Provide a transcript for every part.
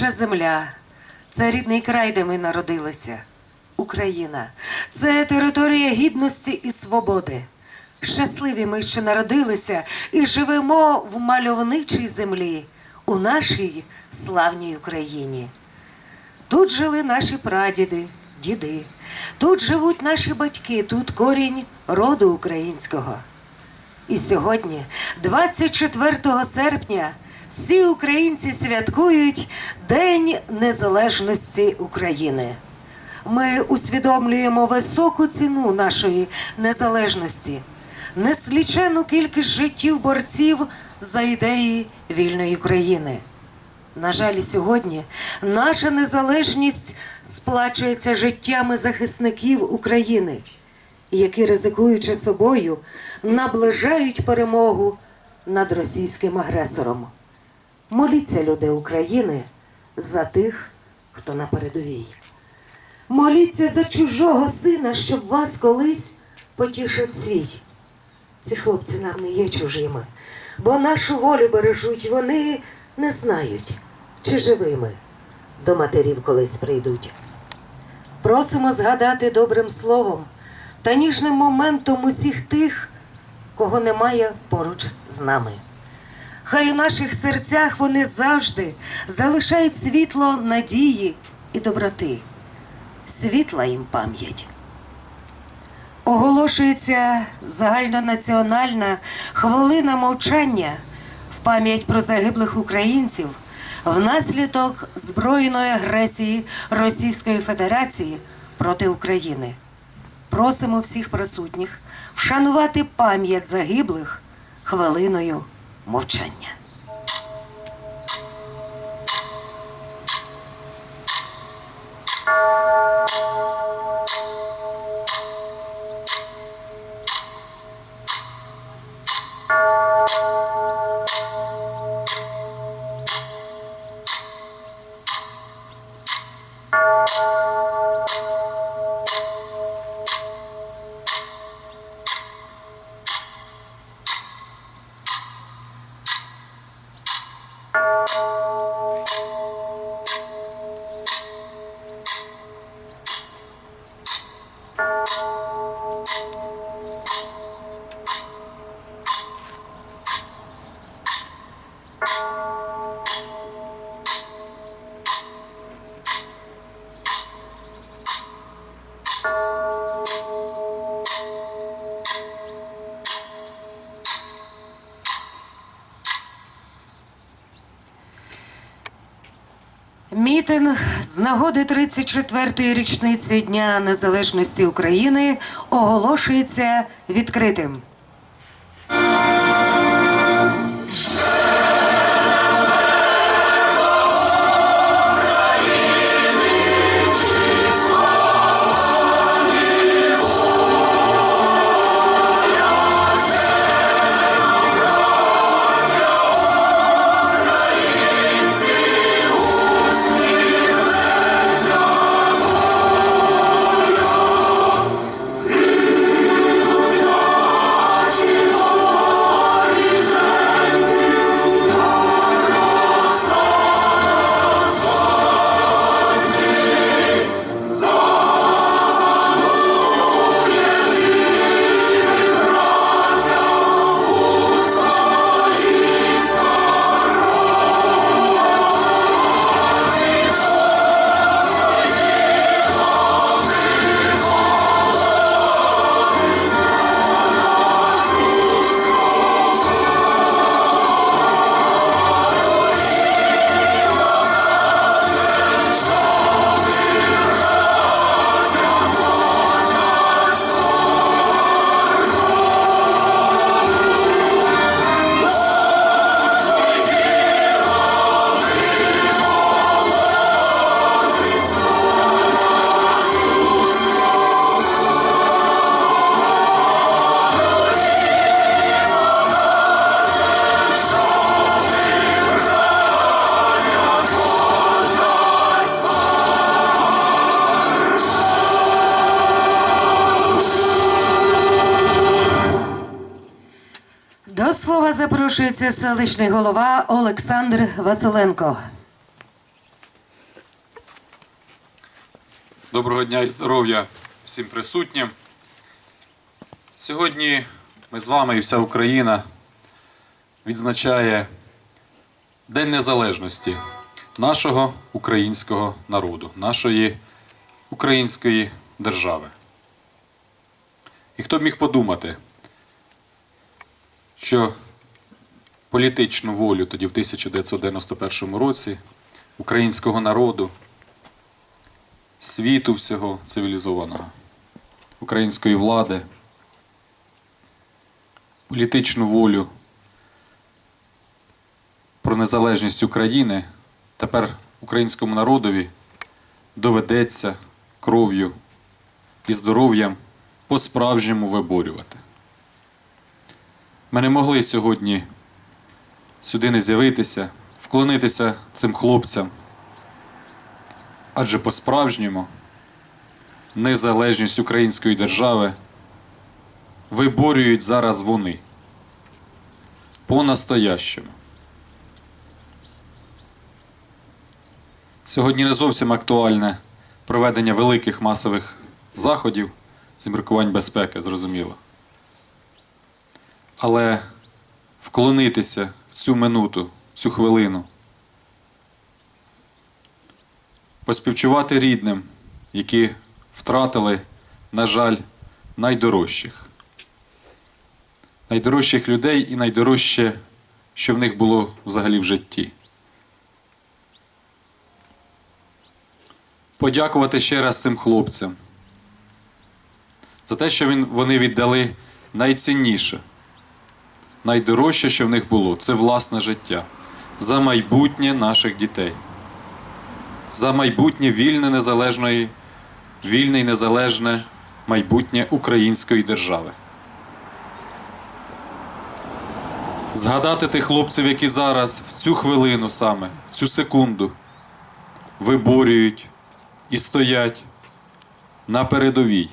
наша земля, це рідний край, де ми народилися. Україна це територія гідності і свободи. Щасливі ми, що народилися і живемо в мальовничій землі, у нашій славній Україні. Тут жили наші прадіди, діди, тут живуть наші батьки, тут корінь роду українського. І сьогодні, 24 серпня, всі українці святкують День Незалежності України. Ми усвідомлюємо високу ціну нашої незалежності, неслічену кількість життів борців за ідеї вільної країни. На жаль, сьогодні наша незалежність сплачується життями захисників України, які, ризикуючи собою, наближають перемогу над російським агресором. Моліться, люди України, за тих, хто на передовій. Моліться за чужого сина, щоб вас колись потішив свій. Ці хлопці нам не є чужими, бо нашу волю бережуть, вони не знають, чи живими до матерів колись прийдуть. Просимо згадати добрим словом та ніжним моментом усіх тих, кого немає поруч з нами. Хай у наших серцях вони завжди залишають світло надії і доброти, світла їм пам'ять. Оголошується загальнонаціональна хвилина мовчання в пам'ять про загиблих українців внаслідок збройної агресії Російської Федерації проти України. Просимо всіх присутніх вшанувати пам'ять загиблих хвилиною мовчання. Мітинг з нагоди 34-ї річниці Дня Незалежності України оголошується відкритим. Запрошується селищний голова Олександр Василенко. Доброго дня і здоров'я всім присутнім. Сьогодні ми з вами і вся Україна відзначає День Незалежності нашого українського народу, нашої української держави. І хто б міг подумати, що політичну волю тоді в 1991 році українського народу світу всього цивілізованого, української влади, політичну волю про незалежність України тепер українському народові доведеться кров'ю і здоров'ям по-справжньому виборювати. Ми не могли сьогодні сюди не з'явитися, вклонитися цим хлопцям. Адже по-справжньому незалежність української держави виборюють зараз вони. По-настоящему. Сьогодні не зовсім актуальне проведення великих масових заходів з міркувань безпеки, зрозуміло. Але вклонитися цю минуту, цю хвилину поспівчувати рідним, які втратили, на жаль, найдорожчих. Найдорожчих людей і найдорожче, що в них було взагалі в житті. Подякувати ще раз цим хлопцям за те, що вони віддали найцінніше, найдорожче, що в них було це власне життя, за майбутнє наших дітей за майбутнє вільне незалежної, вільне і незалежне майбутнє української держави. Згадати тих хлопців, які зараз, в цю хвилину саме, в цю секунду, виборюють і стоять на передовій.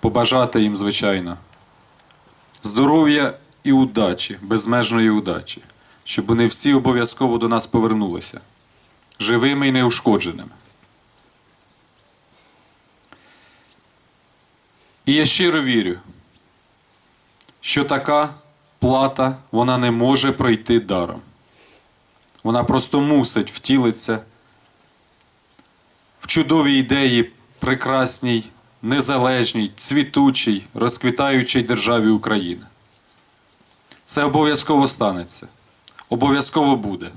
Побажати їм, звичайно, здоров'я і удачі, безмежної удачі, щоб вони всі обов'язково до нас повернулися живими і неушкодженими. І я щиро вірю, що така плата вона не може пройти даром. Вона просто мусить втілитися в чудовій ідеї, прекрасній, незалежній, цвітучій, розквітаючій державі Україна. Це обов'язково станеться, обов'язково буде.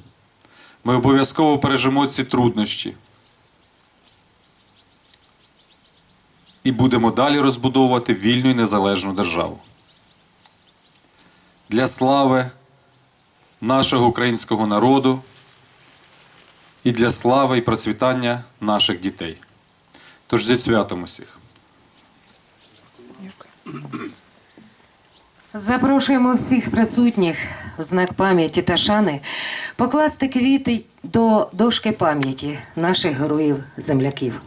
Ми обов'язково пережимо ці труднощі. І будемо далі розбудовувати вільну і незалежну державу. Для слави нашого українського народу і для слави і процвітання наших дітей. Тож зі святом усіх. Запрошуємо всіх присутніх в знак пам'яті та шани покласти квіти до дошки пам'яті наших героїв-земляків.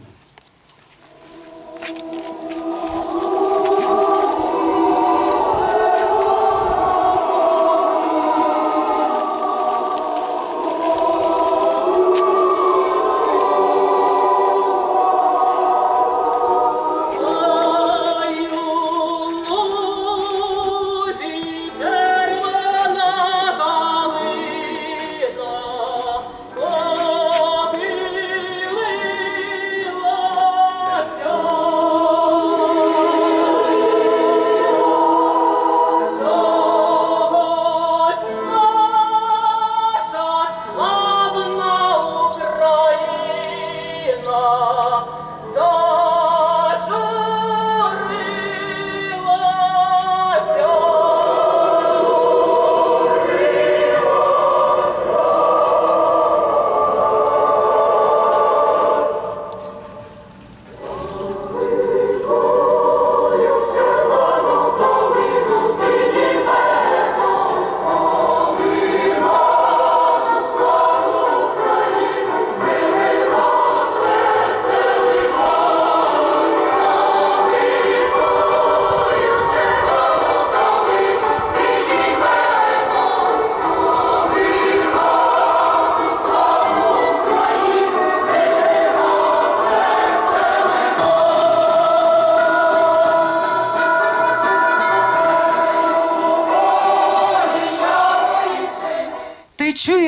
Христа.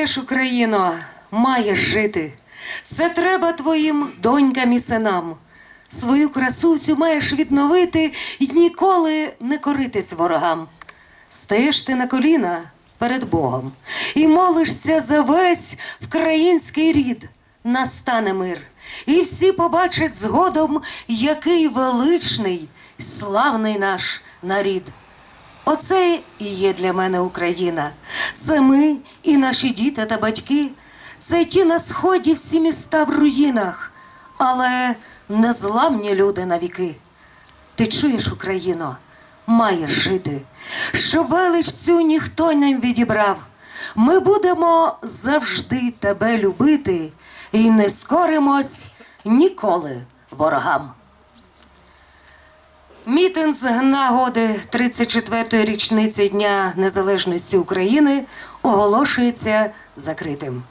Маєш, Україно, маєш жити. Це треба твоїм донькам і синам. Свою красу всю маєш відновити і ніколи не коритись ворогам. Стаєш ти на коліна перед Богом і молишся за весь вкраїнський рід. Настане мир, і всі побачать згодом, який величний, славний наш нарід. Оце і є для мене Україна. Це ми і наші діти та батьки. Це ті на сході всі міста в руїнах, але незламні люди на віки. Ти чуєш, Україно, маєш жити, щоб велич цю ніхто не відібрав. Ми будемо завжди тебе любити і не скоримось ніколи ворогам. Мітинг з нагоди 34-ї річниці Дня Незалежності України оголошується закритим.